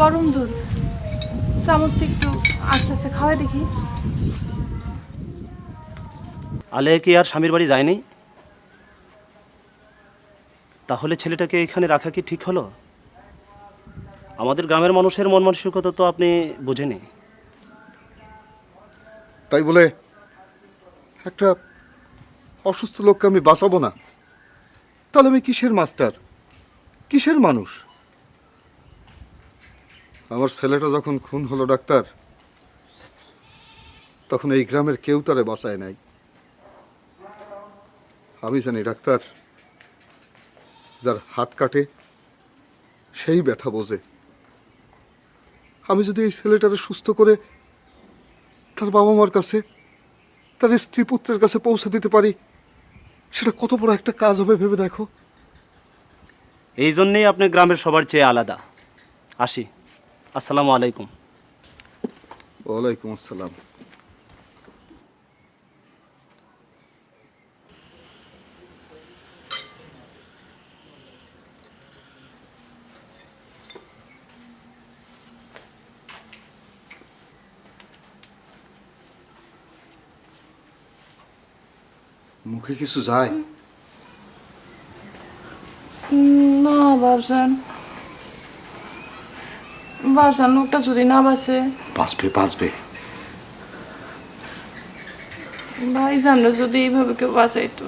গরম দুধ। চামচটা একটু আস্তে আস্তে খাওয়াই দেখি। আলেয়া কি আর স্বামীর বাড়ি যায়নি? তাহলে ছেলেটাকে এখানে রাখা কি ঠিক হলো? আমাদের গ্রামের মানুষের মন মানসিকতা তো আপনি বোঝেনি তাই বলে একটা অসুস্থ লোককে আমি বাঁচাবো না? তাহলে আমি কিসের মাস্টার? কিসের মানুষ? আমার ছেলেটা যখন খুন হলো ডাক্তার, তখন এই গ্রামের কেউ তারে বাঁচায় নাই। আমি জানি ডাক্তার, যার হাত কাটে, সেই ব্যথা বোঝে। আমি যদি এই ছেলেটারে সুস্থ করে তার বাবা মার কাছে, তার স্ত্রী পুত্রের কাছে পৌঁছে দিতে পারি, সেটা কত বড় একটা কাজ হবে ভেবে দেখো। এই জন্যেই আপনি গ্রামের সবার চেয়ে আলাদা। আসি। আসসালামু আলাইকুম। ওয়ালাইকুম আসসালাম। মুখে কিছু যায়? না বাবজান বাবজান লোকটা যদি না বাঁচে বাঁচবে বাঁচবে। জানো যদি এইভাবে কেউ বাঁচাইতো।